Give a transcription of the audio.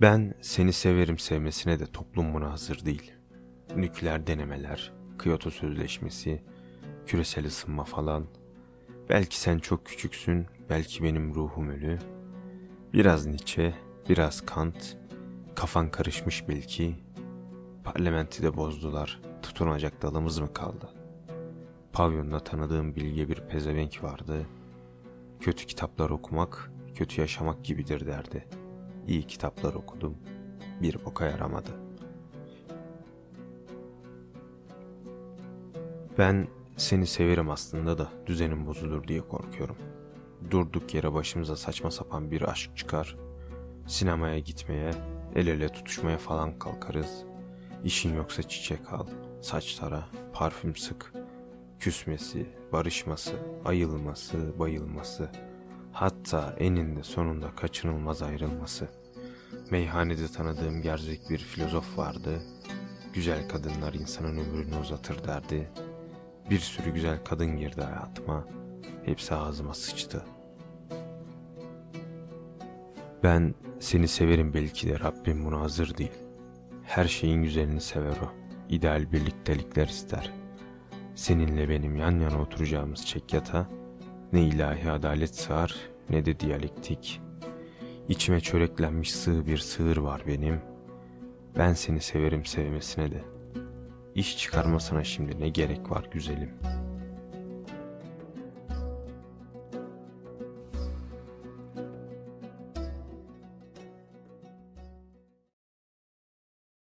Ben seni severim sevmesine de toplum buna hazır değil. Nükleer denemeler, Kyoto Sözleşmesi, küresel ısınma falan. Belki sen çok küçüksün, belki benim ruhum ölü. Biraz Nietzsche, biraz Kant, kafan karışmış belki. Parlamenti de bozdular, tutunacak dalımız mı kaldı? Pavyonda tanıdığım bilge bir pezevenk vardı. Kötü kitaplar okumak, kötü yaşamak gibidir derdi. İyi kitaplar okudum, bir boka yaramadı. Ben seni severim aslında da düzenim bozulur diye korkuyorum. Durduk yere başımıza saçma sapan bir aşk çıkar. Sinemaya gitmeye, el ele tutuşmaya falan kalkarız. İşin yoksa çiçek al, saç tara, parfüm sık. Küsmesi, barışması, ayılması, bayılması. Hatta eninde sonunda kaçınılmaz ayrılması. Meyhanede tanıdığım gerzek bir filozof vardı. Güzel kadınlar insanın ömrünü uzatır derdi. Bir sürü güzel kadın girdi hayatıma. Hepsi ağzıma sıçtı. Ben seni severim belki de Rabbim buna hazır değil. Her şeyin güzelini sever o. İdeal birliktelikler ister. Seninle benim yan yana oturacağımız çekyata ne ilahi adalet sığar ne de diyalektik. İçime çöreklenmiş sığ bir sığır var benim. Ben seni severim sevmesine de. İş çıkarmasına şimdi ne gerek var güzelim.''